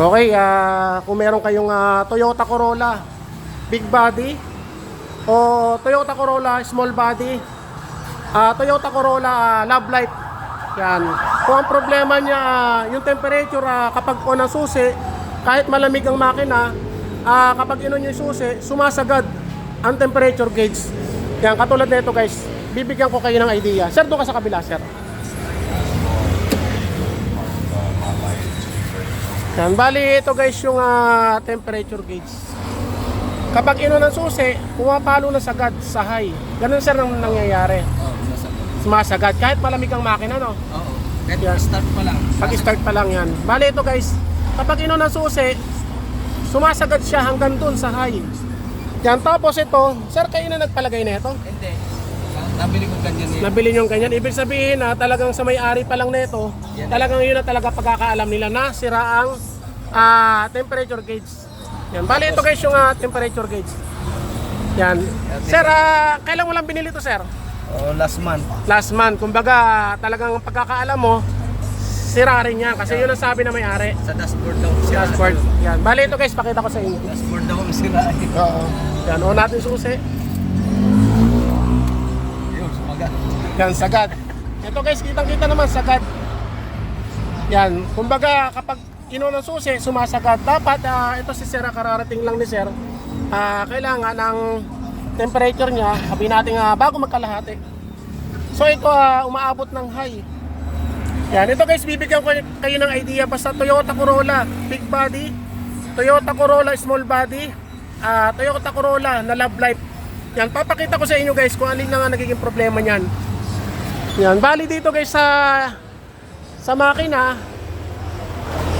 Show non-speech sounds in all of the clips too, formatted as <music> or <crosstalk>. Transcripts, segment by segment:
Okay, ah, kung meron kayong ah, Toyota Corolla big body o Toyota Corolla small body, ah, Toyota Corolla ah, Love Light. Yan. Kung ang problema niya ah, yung temperature ah, kapag on ang susi, kahit malamig ang makina, ah, kapag inon yung susi, sumasagad ang temperature gauge. Yan, katulad nito guys, bibigyan ko kayo ng idea. Sir, doon ka sa kabila, sir. Yan, bali ito guys yung ah, temperature gauge. Kapag ino ng susi, pumapalo na sagad sa high. Ganun sir ang nangyayari. Oo. Sumasagad. Kahit malamig ang makina, no? Oo. Kahit Yan. start pa lang. Pag-start pa lang yan. Bali ito guys, kapag ino ng susi, sumasagad siya hanggang dun sa high. Yan, tapos ito, sir, kayo na nagpalagay na ito? Hindi. Nabili ko ganyan eh. Nabili nyo ganyan. Ibig sabihin na talagang sa may-ari pa lang nito, Yan. talagang yun na talaga pagkakaalam nila na sira ang ah, temperature gauge. Yan. Bali ito guys yung ah, temperature gauge. Yan. Sir, ah, kailan mo lang binili to sir? Oh, last month. Last month. Kumbaga talagang pagkakaalam mo, sira rin yan. Kasi yun ang sabi na may-ari. Sa dashboard daw. Sira. Dashboard. Yan. Bali ito guys, pakita ko sa inyo. Dashboard daw ang sira eh. Oo. Yan. O natin susi. Yun, sumaga. Yan, sagad. Ito guys, kitang-kita naman, sagad. Yan, kumbaga kapag ng susi, sumasagad. Dapat, ah, ito si Sir, ah, kararating lang ni Sir, ah, kailangan ng temperature niya, sabi natin ah, bago magkalahati. So ito, ah, umaabot ng high. Yan, ito guys, bibigyan ko kayo ng idea. Basta Toyota Corolla, big body, Toyota Corolla, small body, ah, Toyota Corolla na love life. Yan, papakita ko sa inyo guys kung alin na nga nagiging problema niyan. Yan, bali dito guys sa sa makina.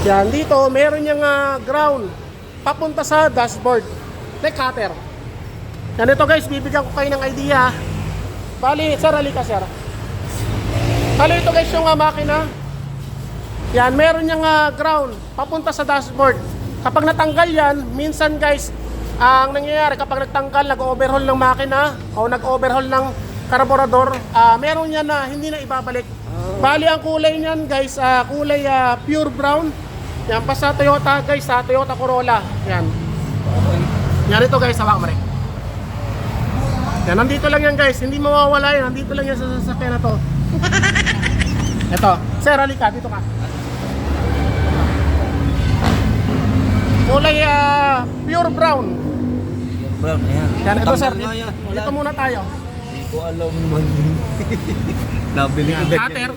Yan, dito meron niyang ah, ground papunta sa dashboard. May cutter. Yan ito guys, bibigyan ko kayo ng idea. Bali, sir, halika sir. Bali ito guys yung ah, makina. Yan, meron niyang ah, ground papunta sa dashboard. Kapag natanggal yan, minsan guys, ang nangyayari kapag nagtanggal, nag-overhaul ng makina o nag-overhaul ng karburador, ah, meron yan na hindi na ibabalik. Bali ang kulay niyan guys, ah, kulay ah, pure brown. Yan pa sa Toyota guys, sa Toyota Corolla. Yan. Yan ito guys, hawak mo rin. Yan, nandito lang yan guys, hindi mawawala yan, nandito lang yan sa sasakyan na to. <laughs> ito, sir, halika, dito ka. Kulay ah, pure brown. Yung brown, ayan. Yan, ito sir, dito muna tayo. Ko alam man. <laughs> Nabili ko Yan, ganyan. cutter.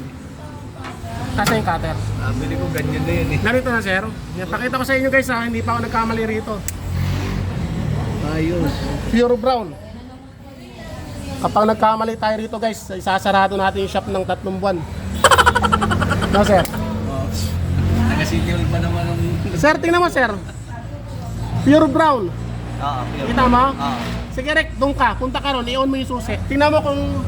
Kasi yung cutter. Nabili ko ganyan na yan eh. Narito na sir. Yan, pakita ko sa inyo guys ha, hindi pa ako nagkamali rito. Ayos. Pure brown. Kapag nagkamali tayo rito guys, isasarado natin yung shop ng tatlong buwan. <laughs> No sir? Oh. Nagasinyaw pa naman ang... Sir, tingnan mo sir. Pure brown. Ah, okay. Kita mo? Ah. Sige Rek, doon ka. Punta ka ron, i-on mo yung susi. Tingnan mo kung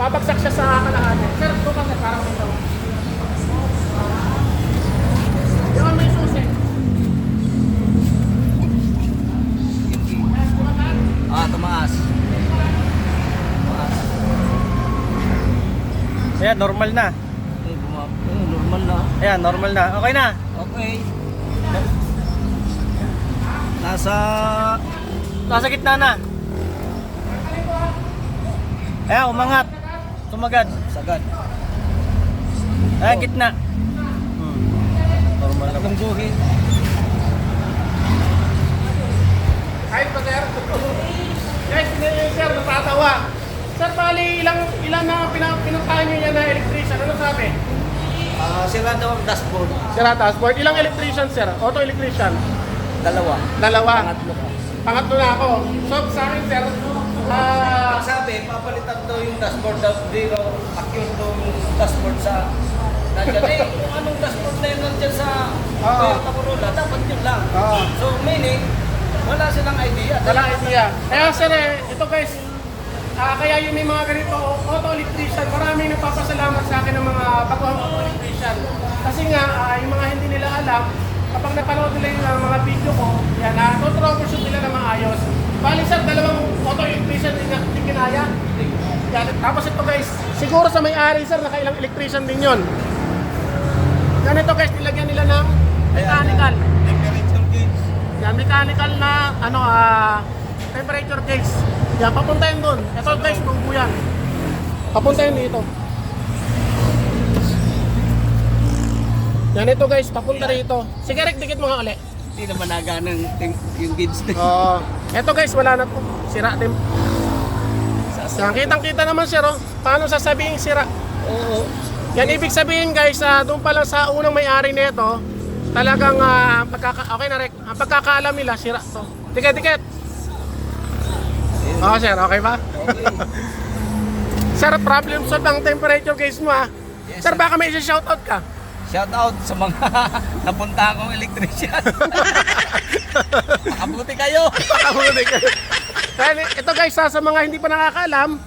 babagsak siya sa kalahati. Sir, doon ka sir, parang ito. I-on mo yung susi. Ah, tumaas. Tumaas. Ayan, normal na. Bumab... Eh, normal na. Ayan, normal na. Okay na. Okay. Nasa... Nasa gitna na. Ayan, umangat. Tumagad. Sagad. Ayan, gitna. Hmm. Normal na. Tatlong guhit. Kahit pa sir. Guys, hindi yung sir, natatawa. Sir, bali, ilang, ilang na pina- pinuntahan nyo yan na electrician? Ano sabi? Ah, sira daw ang dashboard. Sir, dashboard. Ilang electrician, sir? Auto electrician? Dalawa. Dalawa. Pangatlo ka. Pangatlo na ako. So, sa akin, sir, ah, Sabi, papalitan daw yung dashboard daw zero. Acure daw yung dashboard sa... Nandiyan eh, kung anong dashboard na yun nandiyan sa Oo. Toyota Corolla, dapat yun lang. Oo. So, meaning, wala silang idea. wala idea. Kaya, sir, eh, ito guys, ah, kaya yung may mga ganito auto electrician, maraming nagpapasalamat sa akin ng mga baguhang auto electrician. Kasi nga, ah, yung mga hindi nila alam, kapag napanood nila yung ah, mga video ko, yan, na uh, troubleshoot nila na maayos. Bali sir, dalawang auto electrician din na din kinaya. Yan, tapos ito guys, siguro sa may-ari sir, nakailang electrician din yon. Ganito guys, nilagyan nila ng mechanical. mechanical na ano ah temperature gauge. Yan, papunta yun doon. Ito guys, tubo yan. Papunta yun dito. Yan ito guys, papunta rito. Sige, Rick, dikit mo nga ulit. Hindi naman naganang ting- yung gauge na. Oo. Ito guys, wala na to. Sira din. Yan, kitang-kita naman sir, oh. Paano sasabihin sira? Oo. Yan ibig sabihin guys, ah, doon pa lang sa unang may-ari nito, talagang ang pagkaka okay na rek, ang pagkakaalam nila sira to. Tiket, tiket. Oo sir, okay ba? <laughs> sir, problem solved ang temperature case mo ah. Yes, sir, sir. baka may isa-shoutout ka. Shout out sa mga <laughs> napunta akong electrician. <laughs> Makabuti kayo. Pakahuli ka. Kaya ito guys, ah, sa mga hindi pa nakakaalam,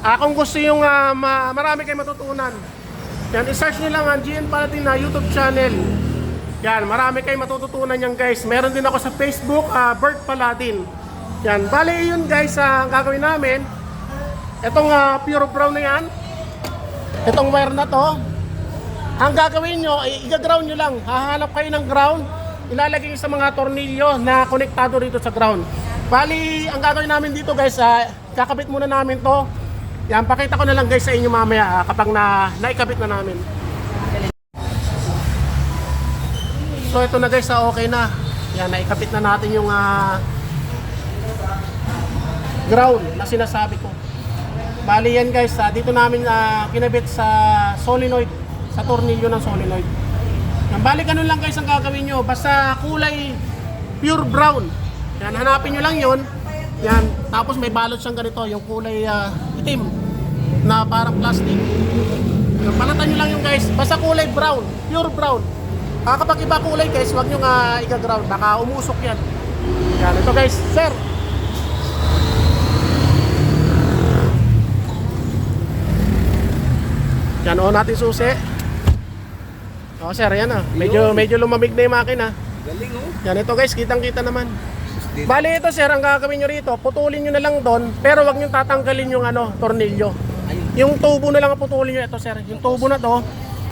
ah, kung gusto yung ah, ma- marami kayong matutunan, yan, i-search nyo lang ang GN Palatin na YouTube channel. Yan, marami kayong matututunan yan guys. Meron din ako sa Facebook, ah, Bert Paladin. Yan, bali yun guys, ah, ang gagawin namin, itong ah, pure brown na yan, itong wire na to, ang gagawin nyo, i-ground nyo lang. Hahanap kayo ng ground, ilalagay sa mga tornilyo na konektado rito sa ground. Bali, ang gagawin namin dito guys, ah, kakabit muna namin to. Yan, pakita ko na lang guys sa inyo mamaya ah, kapag na naikabit na namin. So ito na guys, ah, okay na. Yan, naikabit na natin yung ah, ground na sinasabi ko. Bali yan guys, ah, dito namin ah, kinabit sa solenoid, sa tornilyo ng solenoid. Yan, bali ganun lang guys ang gagawin nyo. Basta kulay pure brown. Yan, hanapin nyo lang yon. Yan, tapos may balot siyang ganito, yung kulay ah, itim na parang plastic. Yan, balatan nyo lang yung guys. Basta kulay brown, pure brown. Ah, kapag iba kulay guys, wag nyo nga iga-ground. Baka umusok yan. Yan, ito guys, sir. Yan o natin susi. O sir, yan ah. Medyo, medyo lumamig na yung makina. Galing oh. Yan ito guys, kitang-kita naman. Bali ito sir, ang gagawin nyo rito, putulin nyo na lang doon, pero wag nyo tatanggalin yung ano, tornilyo. Yung tubo na lang ang putulin nyo ito sir. Yung tubo na to,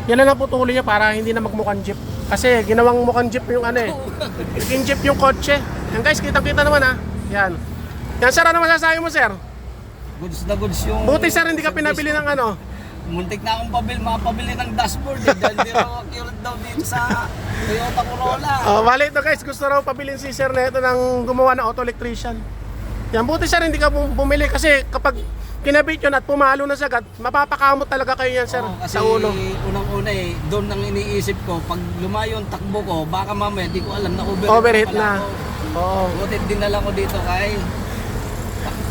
yan na lang putulin nyo para hindi na magmukhang jeep. Kasi ginawang mukhang jeep yung ano eh. Naging jeep yung kotse. Yan guys, kitang-kita naman ha. Yan. Yan sir, ano masasabi mo sir? Goods na goods yung... Buti sir, hindi ka pinabili ng ano. Muntik na akong pabil, makapabili ng dashboard eh. Dahil di ako accurate daw dito sa Toyota Corolla. <laughs> Oh, bali ito guys, gusto raw pabilin si Sir na ito ng gumawa ng auto electrician. Yan, buti sir hindi ka bum- bumili kasi kapag kinabit yun at pumalo na sagad, mapapakamot talaga kayo yan sir Oo, kasi sa ulo. unang-una eh, doon nang iniisip ko, pag lumayo ang takbo ko, baka mamaya di ko alam na overheat, Overheat pala na. ako. Oo. Buti dinala ko dito kay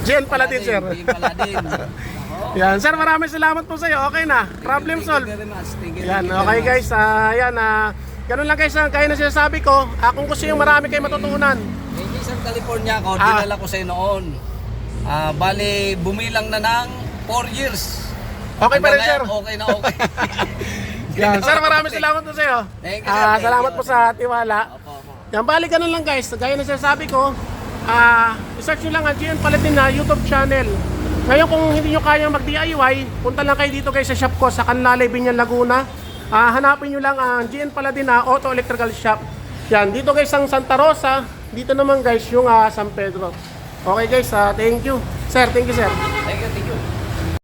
Jen pala din sir. Di pala din. Yan, sir maraming salamat po sa iyo. Okay na. Problem Thank you solved. very much. Thank you, Yan, thank you okay guys. Ah, yan ah. ganun lang guys, ah, kaya na sinasabi ko, ah, kung gusto yung marami kayo matutunan. much. Eh, sa California ako, Ah. dinala ko sa noon. Ah, bali, bumilang na ng 4 years. Okay pa rin Hanggang sir. Okay na okay. <laughs> Yan, sir maraming salamat po sa iyo. Thank you, sir. Ah, Thank salamat you. po sa tiwala. Opo, opo. Yan, bali ganun lang guys. Gaya na sinasabi ko, ah, isearch nyo lang ang GN Palatin na YouTube channel. Ngayon kung hindi nyo kayang mag-DIY, punta lang kayo dito guys sa shop ko sa Canlale, Binyan, Laguna. Ah, hanapin nyo lang ang GN Paladin na Auto Electrical Shop. Yan, dito guys ang Santa Rosa. Dito naman guys yung ah, San Pedro. Okay guys, ah, thank you. Sir, thank you sir. Thank you, thank you.